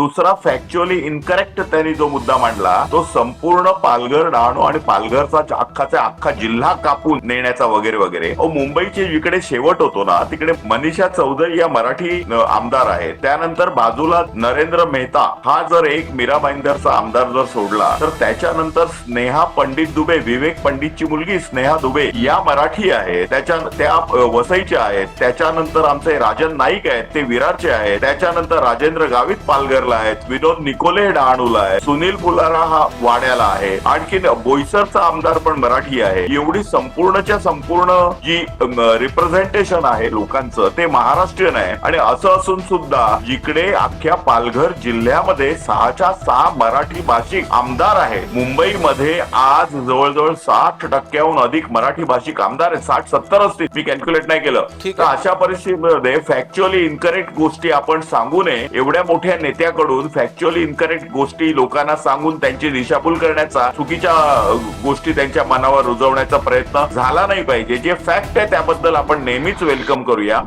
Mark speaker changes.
Speaker 1: दुसरा factually incorrect त्यांनी जो मुद्दा मांडला तो संपूर्ण पालघर डहाणू आणि पालघरचा अख्खाचा अख्खा जिल्हा कापून नेण्याचा वगैरे वगैरे. अहो, मुंबईचे जिकडे शेवट होतो ना तिकडे मनीषा चौधरी या मराठी आमदार आहेत. त्यानंतर बाजूला नरेंद्र मेहता हा जर एक मीरा भाईंदरचा आमदार जर सोडला तर त्याच्यानंतर स्नेहा पंडित दुबे विवेक पंडितची मुलगी स्नेहा दुबे या मराठी आहे त्याच्या त्या वसईच्या आहेत. त्याच्यानंतर आमचे राजन नाईक आहेत ते विरारचे आहेत. त्याच्यानंतर राजेंद्र गावित पालघरला आहेत. विनोद निकोले हे डहाणूला आहे सुनील फुलारा हा वाड्याला आहे. आणखीन बोईसरचा आमदार पण मराठी आहे. एवढी संपूर्णच्या संपूर्ण जी रिप्रेझेंटेशन आहे लोकांचं ते महाराष्ट्रीयन आहे. आणि असं असून सुद्धा जिकडे अख्ख्या पालघर जिल्ह्यामध्ये सहाच्या सहा मराठी भाषिक आमदार आहे मुंबईमध्ये आज जवळजवळ साठ टक्क्याहून अधिक मराठी भाषिक आमदार आहे साठ सत्तर असतील. मी कॅल्क्युलेट नाही केलं. तर. अशा परिस्थितीमध्ये फॅक्च्युअली इनकरेक्ट गोष्टी आपण सांगू नये. एवढ्या मोठ्या नेत्याकडून फॅक्च्युअली इनकरेक्ट गोष्टी लोकांना सांगून त्यांची दिशाभूल करण्याचा चुकीच्या गोष्टी त्यांच्या मनावर रुजवण्याचा प्रयत्न झाला नाही पाहिजे. जे फॅक्ट आहे त्याबद्दल आपण नेहमीच वेलकम करूया.